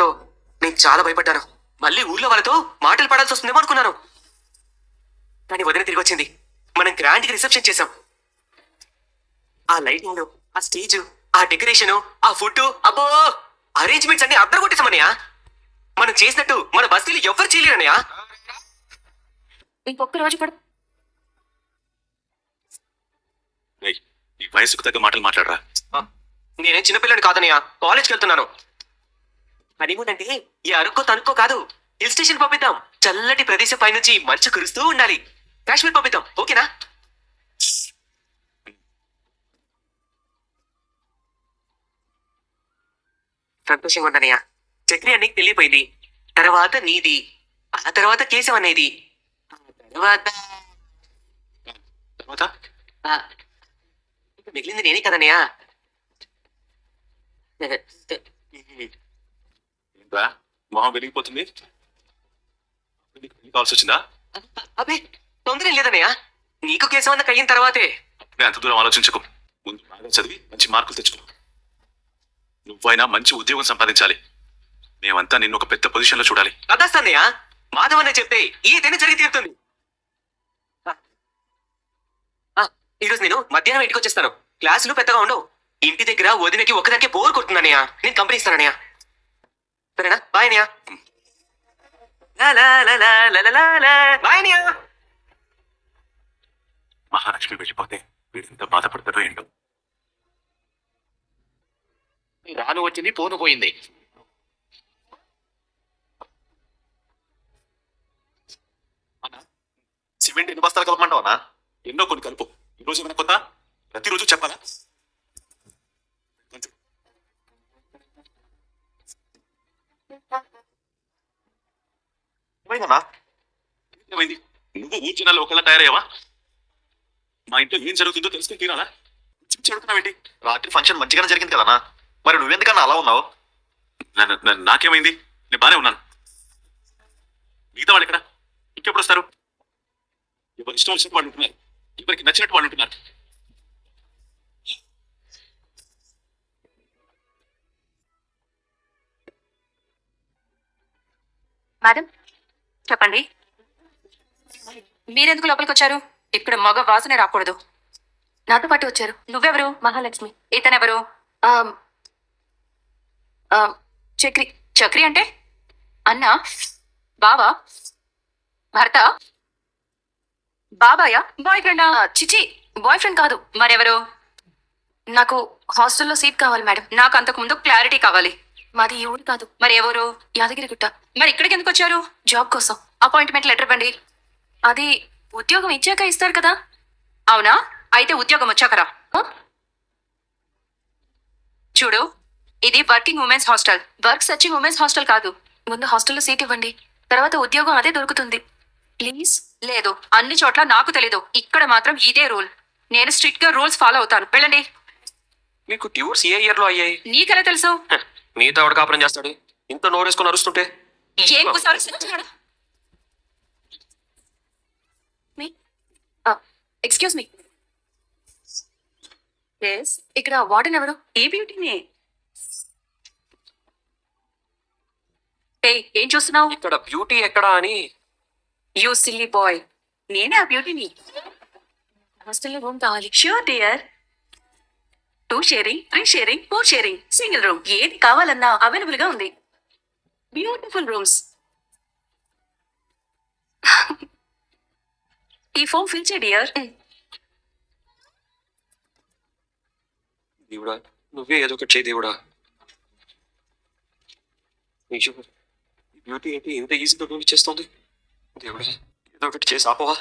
చెప్పడంతో నేను చాలా భయపడ్డాను. మళ్ళీ ఊర్లో వాళ్ళతో మాటలు పడాల్సి వస్తుందేమో అనుకున్నాను. కానీ వదిన తిరిగి వచ్చింది. మనం గ్రాండ్ రిసెప్షన్ చేసాం ఆ లైటింగ్ ఆ స్టేజ్ ఆ డెకరేషన్ ఆ ఫుడ్ అబ్బో! అరేంజ్మెంట్స్ అన్ని అద్దరు కొట్టేసామన్నయ్య మనం చేసినట్టు మన బస్తీలు ఎవ్వరు చేయలేరన్నయ్య. ఇంకొక రోజు కూడా వయసుకు తగ్గ మాటలు మాట్లాడరా. నేనేం చిన్నపిల్లని కాదన్నయ్య. కాలేజ్కి వెళ్తున్నాను. హనీమూన్ అంటే ఈ అరుక్కో తనుక్కో కాదు. హిల్ స్టేషన్ పంపిద్దాం. చల్లటి ప్రదేశం పైనుంచి మంచు కురుస్తూ ఉండాలి. కాశ్మీర్ పంపిద్దాం. ఓకేనా? సంతోషంగా ఉందనయ్య చక్రి అన్నకి తెలియపోయింది తర్వాత నీది. ఆ తర్వాత కేశం అనేది ఆ తర్వాత తర్వాత? మిగిలింది నేనే కదనయ్యా ఏంట్రా మొహం వెలిగిపోతుంది కావాల్సి వచ్చిందా అబే తొందర ఏం లేదన్నయ్య? నీకు కేశం అన్న కయ్యిన తర్వాతే. అంత దూరం ఆలోచించకు. ముందు బాగా చదివి మంచి మార్కులు తెచ్చుకో. నువ్వైనా మంచి ఉద్యోగం సంపాదించాలి. మేమంతా నిన్ను ఒక పెద్ద పొజిషన్లో చూడాలి. కదాస్తన్నయ్య మాధవ్ అనే చెప్తే ఏదైనా జరిగి తీరుతుంది. ఈరోజు నేను మధ్యాహ్నం ఇంటికి వచ్చేస్తాను. క్లాసులు పెద్దగా ఉండవు. ఇంటి దగ్గర వదినకి ఒకదానికే బోర్ కొడుతుందన్నయ్య. నేను కంపెనీ ఇస్తానన్నయ్య. మహాలక్ష్మి వెళ్ళిపోతే వీడింత బాధపడతాడో ఏంటో రాను వచ్చింది పోను పోయింది సిమెంట్ ఎన్ని బస్తాలు కలపమంటావనా ఎన్నో కొన్ని కలుపు ఈ రోజు ఏమైనా కొత్త ప్రతిరోజు చెప్ప ఊరు ఒకళ్ళ తయారయ్యావా? మా ఇంట్లో ఏం జరుగుతుందో తెలుసుకుని తీరాలా చెడుతున్నావేంటి? రాత్రి ఫంక్షన్ మంచిగానే జరిగింది కదనా మరి నువ్వెందుకన్నా అలా ఉన్నావు? నాకేమైంది? నేను బానే ఉన్నాను. మిగతా వాళ్ళు ఎక్కడ? ఇంకెప్పుడు వస్తారు? ఎవరు ఇష్టం వచ్చినట్టు వాళ్ళు ఉంటున్నారు. ఎవరికి నచ్చినట్టు వాళ్ళు ఉంటున్నారు. మేడం చెప్పండి. మీరెందుకు లోపలికి వచ్చారు? ఇక్కడ మగ వాసన రాకూడదు. నాతో పాటు వచ్చారు. నువ్వెవరు? మహాలక్ష్మి. ఇతనెవరు? చక్రి. చక్రి అంటే? అన్న? బావా? భర్త? బాబాయా? బాయ్ ఫ్రెండా చిచి. బాయ్ ఫ్రెండ్ కాదు. మరెవరు? నాకు హాస్టల్లో సీట్ కావాలి మేడం. నాకు అంతకు ముందు క్లారిటీ కావాలి. మాది ఈ ఊరు కాదు. మరి ఎవరు యాదగిరిగుట్ట. మరి ఇక్కడికి ఎందుకు వచ్చారు? జాబ్ కోసం. అపాయింట్మెంట్ లెటర్ ఇవ్వండి. అది ఉద్యోగం ఇచ్చాక ఇస్తారు కదా? అవునా? అయితే ఉద్యోగం వచ్చాకరా? చూడు ఇది working women's hostel. Work searching women's hostel కాదు. ముందు హాస్టల్లో సీట్ ఇవ్వండి. తర్వాత ఉద్యోగం అదే దొరుకుతుంది. ప్లీజ్? లేదు. అన్ని చోట్ల నాకు తెలీదు. ఇక్కడ మాత్రం ఇదే రూల్. నేను స్ట్రిక్ట్గా రూల్స్ ఫాలో అవుతాను. వెళ్ళండి. మీకు ట్యూర్స్ ఏ ఇయర్లో అయ్యాయి? నీకెలా తెలుసు? మీతో ఎవడు కాపురం చేస్తాడు. ఇంత నోరేసుకొని అరుస్తుంటే. ఏం కుసారు మీ ఎక్స్క్యూజ్ మీ ఎస్ ఇక్కడ వార్డెన్ ఎవరు ఈ బ్యూటీనే ఏయ్ ఏం చూస్తున్నావు? ఇక్కడ బ్యూటీ ఎక్కడా అని? యూ సిల్లీ బాయ్ నేనే ఆ బ్యూటీని హాస్టల్లో రూమ్ కావాలి? Sure dear two sharing three sharing four sharing single room ఏది కావాలన్నా అవైలబుల్గా ఉంది. బ్యూటిఫుల్ రూమ్స్ ఈ ఫోమ్ ఫిల్ చే డియర్. దేవుడా నువ్వే ఏదో ఒకటి చేయి దేవుడా. ఈ బ్యూటీ ఏంటి ఇంత ఈజీగా నువ్వు చేస్తుంది దేవుడా ఏదో ఒకటి చేసి ఆపవా?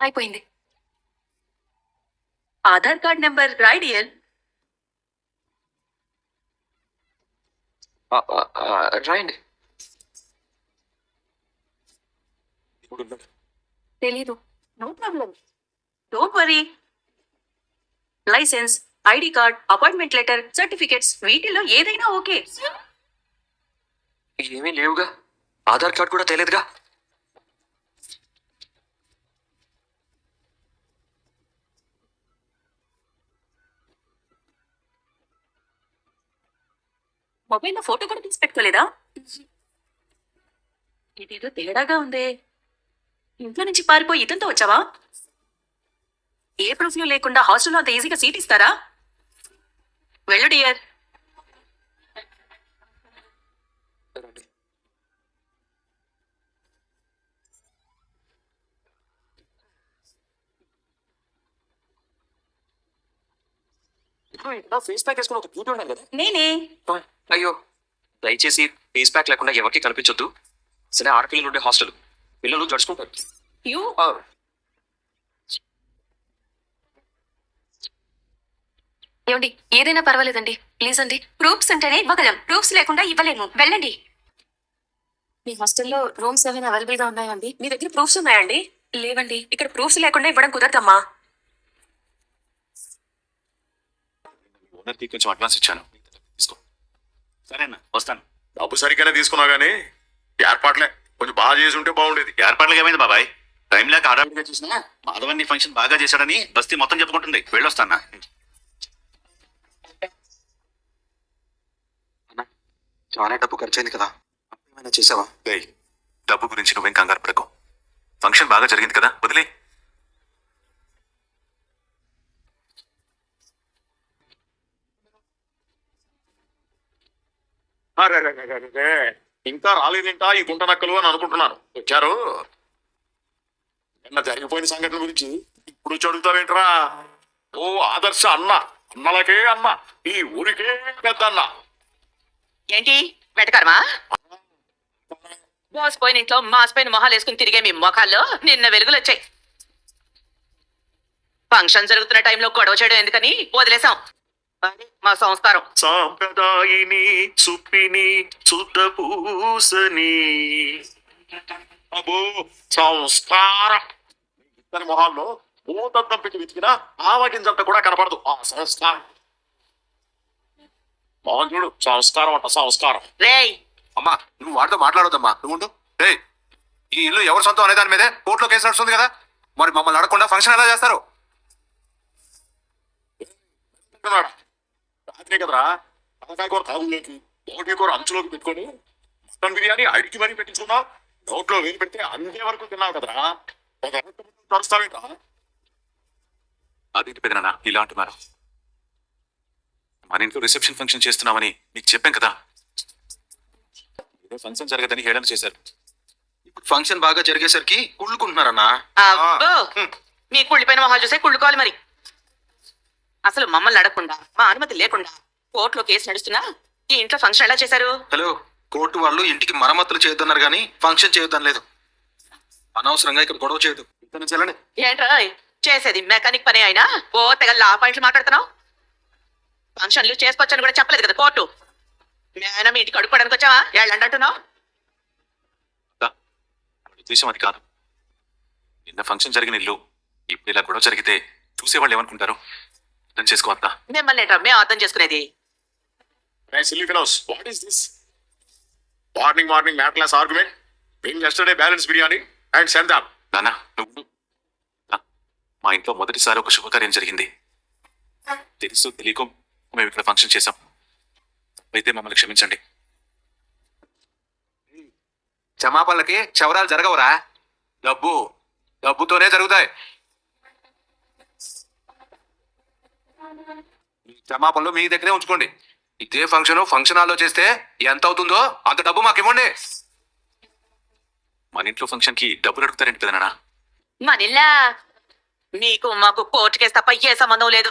అయిపోయింది. ఆధార్ కార్డ్ నెంబర్ ఆ, ఆ, రాయండి. తెలీదు. No problem don't worry licence ID card appointment letter certificates వీటిలో ఏదైనా ఓకే. ఏమీ లేవుగా. ఆధార్ కార్డ్ కూడా తెలియదుగా మొబైల్లో ఫోటో కూడా తీసి పెట్టుకోలేదా? ఇదేదో తేడాగా ఉందే. ఇంట్లో నుంచి పారిపోయి ఇతంతో వచ్చావా? ఏ ప్రూఫ్లు లేకుండా హాస్టల్లో అంత ఈజీగా సీట్ ఇస్తారా? వెళ్ళు డియర్. ఫేస్ ప్యాక్ వేసుకుని ఒక బ్యూటీ ఉండాలి కదా. నేనే. అయ్యో దయచేసి ఫేస్ ప్యాక్ లేకుండా ఎవరికి కనిపించొద్దు. సరే ఆడపిల్లలు ఉండే హాస్టల్. పిల్లలు జడుచుకుంటారు. యూ ఏమండి ఏదైనా పర్వాలేదండి. ప్లీజ్ అండి. ప్రూఫ్స్ అంటేనే ఇవ్వగలం. ప్రూఫ్స్ లేకుండా ఇవ్వలేము. వెళ్ళండి. మీ హాస్టల్లో రూమ్స్ ఏమైనా అవైలబుల్గా ఉన్నాయండి? మీ దగ్గర ప్రూఫ్స్ ఉన్నాయండి? లేవండి. ఇక్కడ ప్రూఫ్స్ లేకుండా ఇవ్వడం కుదరదమ్మా. ఓనర్కి కొంచెం అడ్వాన్స్ ఇచ్చాను. తీసుకో సరేనా వస్తాను. డబ్బు సరిగ్గానే తీసుకున్నావు కానీ ఏర్పాట్లే. కొంచెం బాగా చేసి ఉంటే బాగుండేది. ఏర్పాట్లుగా ఏమైంది బాబాయ్? టైం లేక హడావిడిగా చూసినా మాధవన్ని ఫంక్షన్ బాగా చేశాడని బస్తీ మొత్తం చెప్పుకుంటుంది. వెళ్ళొస్తానా? చాలా డబ్బు ఖర్చు అయింది కదా. ఏమైనా చేసావా? డబ్బు గురించి నువ్వేం కంగారు పడకు. ఫంక్షన్ బాగా జరిగింది కదా వదిలే. ఇంకా రాలేదేంటా ఈ గుంట నక్కలు అని అనుకుంటున్నాను. వచ్చారు. నిన్న జరిగిపోయిన సంఘటన గురించి ఇప్పుడు చదువుతావేంట్రా? ఓ ఆదర్శ అన్న అన్నలకే అన్న ఈ ఊరికే పెద్ద అన్న. ఏంటి? వెటకరమా? మోసపోయిన ఇంట్లో మాసిపోయిన మొహాలు వేసుకుని తిరిగే మీ మొఖాల్లో నిన్న వెలుగులు వచ్చాయి. ఫంక్షన్ జరుగుతున్న టైంలో గొడవ చేయడం ఎందుకని వదిలేసాం మా సంస్కారం. సాంప్రదాయిని సుప్పిని శుద్ధ పూసని అబ్బో సంస్కారం. మొహాల్లో భూతద్దం పెట్టి వెతికినా ఆవగింజంత కూడా కనపడదు. ఆ సంస్కారం. మోహన్ చూడు సంస్కారం అంట సంస్కారం. రేయ్! అమ్మా నువ్వు వాడితో మాట్లాడొద్దమ్మా. నువ్వు ఉండు. ఏయ్ ఈ ఇల్లు ఎవరు సొంతం అనే దాని మీదే కోర్టులో కేసు నడుస్తుంది కదా? మరి మమ్మల్ని అడగకుండా ఫంక్షన్ ఎలా చేస్తారు. రాత్రే కదరా? తలకాయ కూర తాగులోకి ఒకటి కూర అంచులోకి పెట్టుకొని మటన్ బిర్యానీ అడిగి మరీ పెట్టించుకున్నా. నోట్లో వేలు పెడితే అంతే వరకు తిన్నావు కదరా? ఒక తరుస్తావేంట్రా? అది పెదనా ఇలా అంటున్నారు మన ఇంట్లో రిసెప్షన్ ఫంక్షన్ చేస్తున్నామని నీకు చెప్పాం కదా. ఏదో ఫంక్షన్ జరగదని హేళన చేశారు. ఇప్పుడు ఫంక్షన్ బాగా జరిగేసరికి కుళ్ళుకుంటున్నారన్నా. మీ కుళ్ళిపోయిన మొహాలు చూసే కుళ్ళుకోవాలి మరి. అసలు మమ్మల్ని అడగకుండా మా అనుమతి లేకుండా కోర్టులో కేసు నడుస్తున్నా? ఈ ఇంట్లో ఫంక్షన్ ఎలా చేశారు? హలో కోర్టు వాళ్ళు ఇంటికి మరమ్మతులు చేయొద్దన్నారు కానీ ఫంక్షన్ చేయొద్దని లేదు. అనవసరంగా ఇక్కడ గొడవ చేయదు వెళ్ళండి. ఏంట్రా చేసేది మెకానిక్ పని అయినా? ఓ తెగ లా పాయింట్లు మాట్లాడుతున్నావు? ఫంక్షన్లు చేసుకోవచ్చని కూడా చెప్పలేదు కదా కోర్టు. మేన ఇంటికి అడుక్కోవడానికి వచ్చావా? ఏళ్ళండి అంటున్నావు? ఉద్దేశం అది కాదు. నిన్న ఫంక్షన్ జరిగిన ఇల్లు ఇప్పుడు ఇలా గొడవ జరిగితే చూసేవాళ్ళు ఏమనుకుంటారు? అర్థం చేసుకో అక్క మిమ్మల్ని ఏంట్రా మేము అర్థం చేసుకునేది? Silly fellows what is this morning morning math class argument bring yesterday balance biryani and send them నాన్న నువ్వు మా ఇంట్లో మొదటిసారి ఒక శుభకార్యం జరిగింది. తెలుసు తెలియకో మేము ఇక్కడ ఫంక్షన్ చేశాం. అయితే మమ్మల్ని క్షమించండి. క్షమాపణలకి క్షవరాలు జరగవురా. డబ్బు డబ్బుతోనే జరుగుతాయి. ఈ క్షమాపణలు మీ దగ్గరే ఉంచుకోండి. ఇదే ఫంక్షన్ ఫంక్షన్ హాల్లో చేస్తే ఎంత అవుతుందో అంత డబ్బు మాకు ఇవ్వండి మన ఇంట్లో ఫంక్షన్కి డబ్బులు అడుగుతారేంటి పెదనాన్న మనిల్లా మీకు మాకు కోర్టు కేసు తప్ప ఏ సంబంధం లేదు.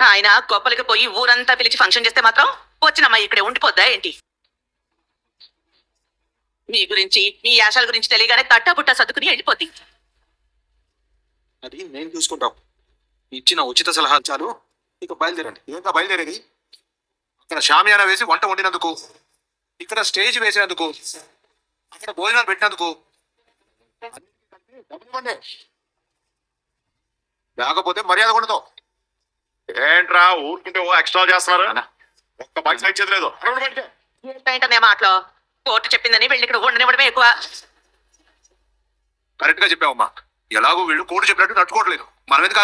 ఆయన గొప్పలకి పోయి ఊరంతా పిలిచి ఫంక్షన్ చేస్తే మాత్రం వచ్చినమ్మా ఇక్కడే ఉండిపోద్దా ఏంటి? మీ గురించి మీ యాశాల గురించి తెలియగానే తట్టా బుట్టా సర్దుకుని వెళ్ళిపోద్ది. అది నేను చూసుకుంటాం. ఇచ్చిన ఉచిత సలహా చాలు. ఇక బయలుదేరండి. ఏంటో బయలుదేరేది? అక్కడ షామియానా వేసి వంట వండినందుకు ఇక్కడ స్టేజ్ వేసినందుకు అక్కడ భోజనాలు పెట్టినందుకు. లేకపోతే మర్యాద ఉండదు ఏంట్రా ఊరుకుంటే ఓ ఎక్స్ట్రా చేస్తున్నారు? ఒక్క పైసా ఇచ్చేది లేదు. ఏంటంటే మాటలో? కోర్టు చెప్పిందని వెళ్ళి ఇక్కడ ఉండనివ్వడమే ఎక్కువ. కరెక్ట్గా చెప్పావమ్మా ఎలాగో వీళ్ళు కోడి చెప్పినట్టు నట్టుకోవట్లేదు. మనం ఎందుకు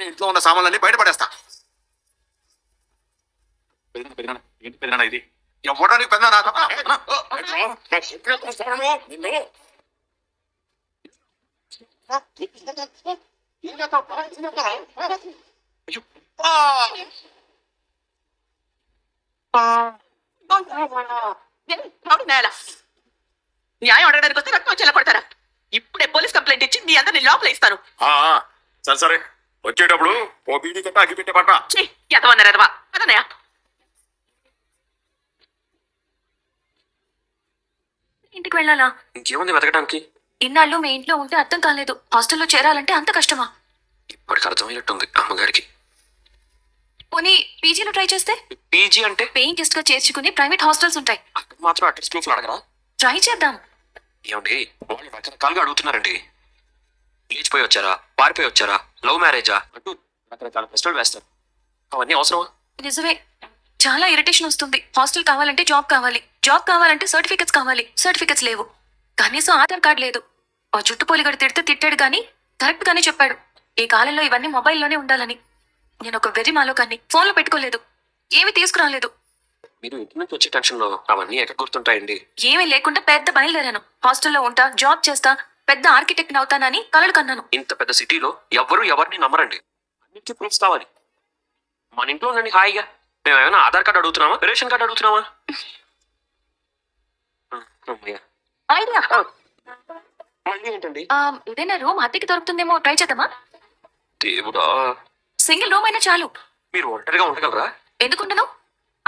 ఆగాలి ఇంట్లో ఉన్న సామాన్లన్నీ బయటపడేస్తా ఏంటి పెద్దనా ఇది నాకు న్యాయం అడగడానికి వస్తే రక్తం వచ్చేలా కొడతారా ఇప్పుడే పోలీస్ కంప్లైంట్ ఇచ్చి మీ అందరిని లోపల ఇస్తాను సరే సరే వచ్చేటప్పుడు ఓ బీడీ కట్ట అగ్గి పెట్టే పట్ట ఛీ, ఎంతమన్నారు ఎదవా. అదన్నయ్య ఇంటికి వెళ్ళాలా? ఇంకేముంది వెతకడానికి ఇన్నాళ్ళు మీ ఇంట్లో ఉంటే అర్థం కాలేదు. హాస్టల్లో చేరాలంటే అంత కష్టమా? ఇప్పటికి అర్థమైనట్టుంది అమ్మగారికి. పోనీ పీజీలో ట్రై చేస్తే? పీజీ అంటే? పేయింగ్ గెస్ట్గా చేర్చుకుని ప్రైవేట్ హాస్టల్స్ ఉంటాయి. మాత్రం అడ్రస్ ప్రూఫ్లు అడగరా? ట్రై చేద్దాం. ఏమండి వాళ్ళు రకరకాలుగా అడుగుతున్నారండి. లేచిపోయి వచ్చారా? పారిపోయి వచ్చారా? లవ్ మ్యారేజా? అంటూ రకరకాల ప్రశ్నలు వేస్తారు. అవన్నీ అవసరమా? నిజమే. చాలా ఇరిటేషన్ వస్తుంది. హాస్టల్ కావాలంటే జాబ్ కావాలి. జాబ్ కావాలంటే సర్టిఫికెట్స్ కావాలి. సర్టిఫికెట్స్ లేవు. కనీసం ఆధార్ కార్డ్ లేదు. ఆ చుట్టుపోలిగడు తిడితే తిట్టాడు కానీ కరెక్ట్ గానే చెప్పాడు. ఈ కాలంలో ఇవన్నీ మొబైల్లోనే ఉండాలని. నేను ఒక వెర్రి మాలోకాన్ని. ఫోన్లో పెట్టుకోలేదు. ఏమీ తీసుకురాలేదు. మీరు ఇంటి నుంచి వచ్చే టెన్షన్లో అవన్నీ ఎక్కడ గుర్తుంటాయండి? ఏమీ లేకుండా పెద్ద బయలుదేరాను. హాస్టల్లో ఉంటా జాబ్ చేస్తా పెద్ద ఆర్కిటెక్ట్ అవుతానని కలలు కన్నాను. ఇంత పెద్ద సిటీలో ఎవరు ఎవరిని నమ్మరండి. అన్నిటికీ ప్రూఫ్స్ కావాలి మన ఇంట్లో ఉండండి హాయిగా. మేము ఏమైనా ఆధార్ కార్డు అడుగుతున్నామా? రేషన్ కార్డు అడుగుతున్నామా. ఐడియా? మళ్ళీ ఏంటండి? ఏదైనా రూమ్ అద్దెకి దొరుకుతుందేమో ట్రై చేద్దామా? దేవుడా. సింగిల్ రూమ్ అయినా చాలు. మీరు ఒంటరిగా ఉండగలరా? ఎందుకుండను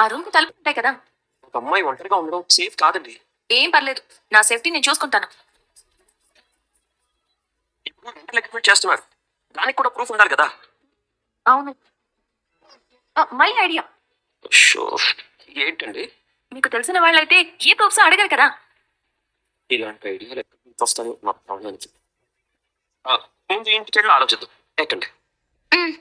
ఆ రూమ్కు తలుపు ఉంటాయి కదా. ఒక అమ్మాయి ఒంటరిగా ఉండడం సేఫ్ కాదండి. ఏం పర్లేదు. నా సేఫ్టీ నేను చూసుకుంటాను. అగ్రిమెంట్ చేస్తున్నారు. దానికి కూడా ప్రూఫ్ ఉండాలి కదా? అవును. మళ్ళీ ఐడియా షో ఏంటండి? మీకు తెలిసిన వాళ్ళైతే ఏ ప్రూఫ్స్ అడగారు కదా? ఇలాంటి ఐడియాలు ఎక్కడి నుంచి వస్తాయో నాకు ప్రాబ్లానికి ముందు ఇంటికి వెళ్ళి ఆలోచిద్దాం. ఎక్కండి మ్,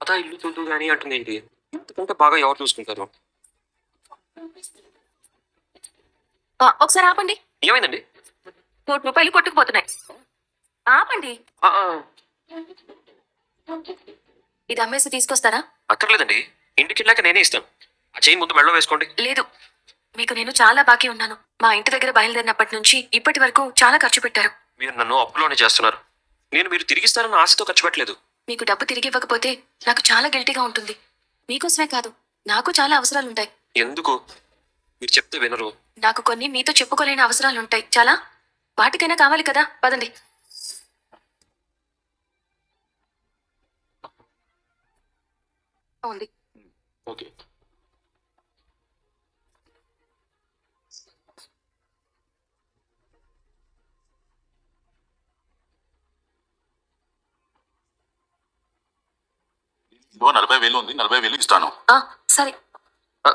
అదా ఇల్లు చూద్దు కానీ అంటుంది ఏంటి? ఇంతకంటే బాగా ఎవరు చూసుకుంటారు? ఒకసారి ఆపండి. ఏమైందండి? కోటి రూపాయలు కొట్టుకుపోతున్నాయి. ఆపండి. ఇది అమ్మేసి తీసుకొస్తారా? అక్కర్లేదండి. ఇంటికి వెళ్ళాక నేనే ఇస్తాను. ఆ చైన్ ముందు మెళ్ళో వేసుకోండి. లేదు. మీకు నేను చాలా బాకీ ఉన్నాను. మా ఇంటి దగ్గర బయలుదేరినప్పటి నుంచి ఇప్పటి వరకు చాలా ఖర్చు పెట్టారు. మీరు నన్ను అప్పులోనే చేస్తున్నారు. నేను మీరు తిరిగిస్తారన్న ఆశతో ఖర్చు పెట్టలేదు. మీకు డబ్బు తిరిగి ఇవ్వకపోతే నాకు చాలా గిల్టీగా ఉంటుంది. మీకోసమే కాదు నాకు చాలా అవసరాలుంటాయి ఎందుకు? మీరు చెప్తే వినరు. నాకు కొన్ని మీతో చెప్పుకోలేని అవసరాలుంటాయి చాలా? వాటికైనా కావాలి కదా? పదండి. ఉంది ఓకే. ఇదిగో నలభై వేలు ఉంది. నలభై వేలు ఇస్తాను. ఆ, సరే.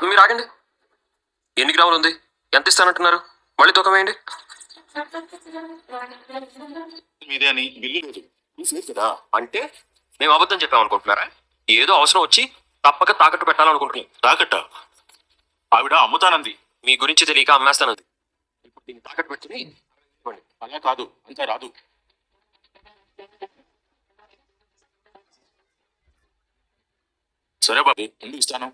మీరు ఆగండి. ఎన్ని గ్రాములు ఉంది? ఎంత ఇస్తానంటున్నారు? మళ్ళీ తూకం వేయండి. మీదే అని బిల్లు లేదు. కదా అంటే మేము అబద్ధం చెప్పామనుకుంటున్నారా ఏదో అవసరం వచ్చి తప్పక తాకట్టు పెట్టాలనుకుంటున్నాం. తాకట్ట? ఆవిడ అమ్ముతానంది. మీ గురించి తెలియక అమ్మేస్తానంది. ఇప్పుడు దీన్ని తాకట్టు పెట్టుకుని ఇవ్వండి. అలా కాదు అంతా రాదు. సరే బాబు ఎందుకు ఇస్తాను?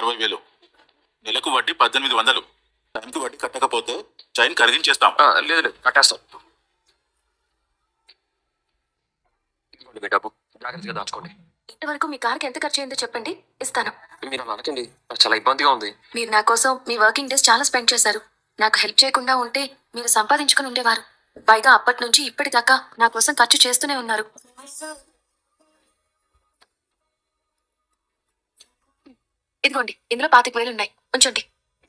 అరవై వేలు. నెలకు వడ్డీ పద్దెనిమిది వందలు. టైంకి వడ్డీ కట్టకపోతే చైన్ ఖరీదించేస్తాం. ఆ, లేదు లేదు కట్టేస్తాం. ఇదిగోండి మీ డబ్బు. జాగ్రత్తగా దాచుకోండి. ఇంతవరకు మీ కార్కి ఎంత ఖర్చు అయిందో చెప్పండి. ఇస్తాను. మీరు అలా అనకండి. నాకు చాలా ఇబ్బందిగా ఉంది. మీరు నా కోసం మీ వర్కింగ్ డేస్ చాలా స్పెండ్ చేశారు. నాకు హెల్ప్ చేయకుండా ఉంటే మీరు సంపాదించుకుని ఉండేవారు. పైగా అప్పటి నుంచి ఇప్పటిదాకా నా కోసం ఖర్చు చేస్తూనే ఉన్నారు. ఇదిగోండి ఇందులో పాతిక వేలు ఉన్నాయి. ఉంచండి.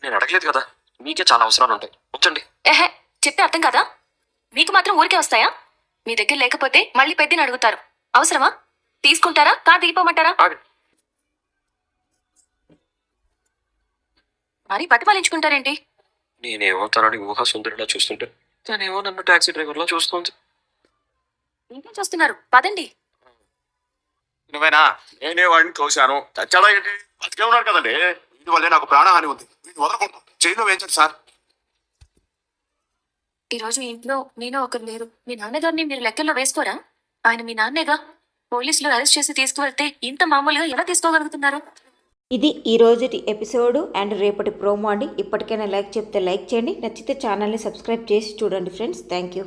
నేను అడగలేదు కదా మీకే చాలా అవసరాలు ఉంటాయి. ఉంచండి. ఏహే చెప్తే అర్థం కదా? మీకు మాత్రం ఊరికే వస్తాయా? మీ దగ్గర లేకపోతే మళ్ళీ పెద్దని అడుగుతారు. అవసరమా? తీసుకుంటారా? కా దిగిపోమంటారా? మరి బతిమాలించుకుంటారేంటి? నేనేమో తనని ఊహా సుందరిలా చూస్తుంటే తనేమో నన్ను టాక్సీ డ్రైవర్లా చూస్తుంది. ఇంకేం చూస్తున్నారు? పదండి. నువ్వేనా? నేనే వాడిని తోశాను. చచ్చాడా ఏంటి? బతికే ఉన్నాడు కదండి. వీటి వల్లే నాకు ప్రాణహాని ఉంది. వీటిని వదలకూడదు. జైల్లో వేయించండి సార్. ఈ రోజు ఇంట్లో నేను ఒకరు లేరు. మీ నాన్నగారిని మీరు లెక్కల్లో వేసుకోరా? ఆయన మీ నాన్నేగా? పోలీసులు అరెస్ట్ చేసి తీసుకువెళ్తే ఇంత మామూలుగా ఎలా తీసుకోగలుగుతున్నారు? ఇది ఈ రోజుటి ఎపిసోడు అండ్ రేపటి ప్రోమో అండి. ఇప్పటికైనా లైక్ చెప్తే లైక్ చేయండి. నచ్చితే ఛానల్ని సబ్స్క్రైబ్ చేసి చూడండి ఫ్రెండ్స్. Thank you.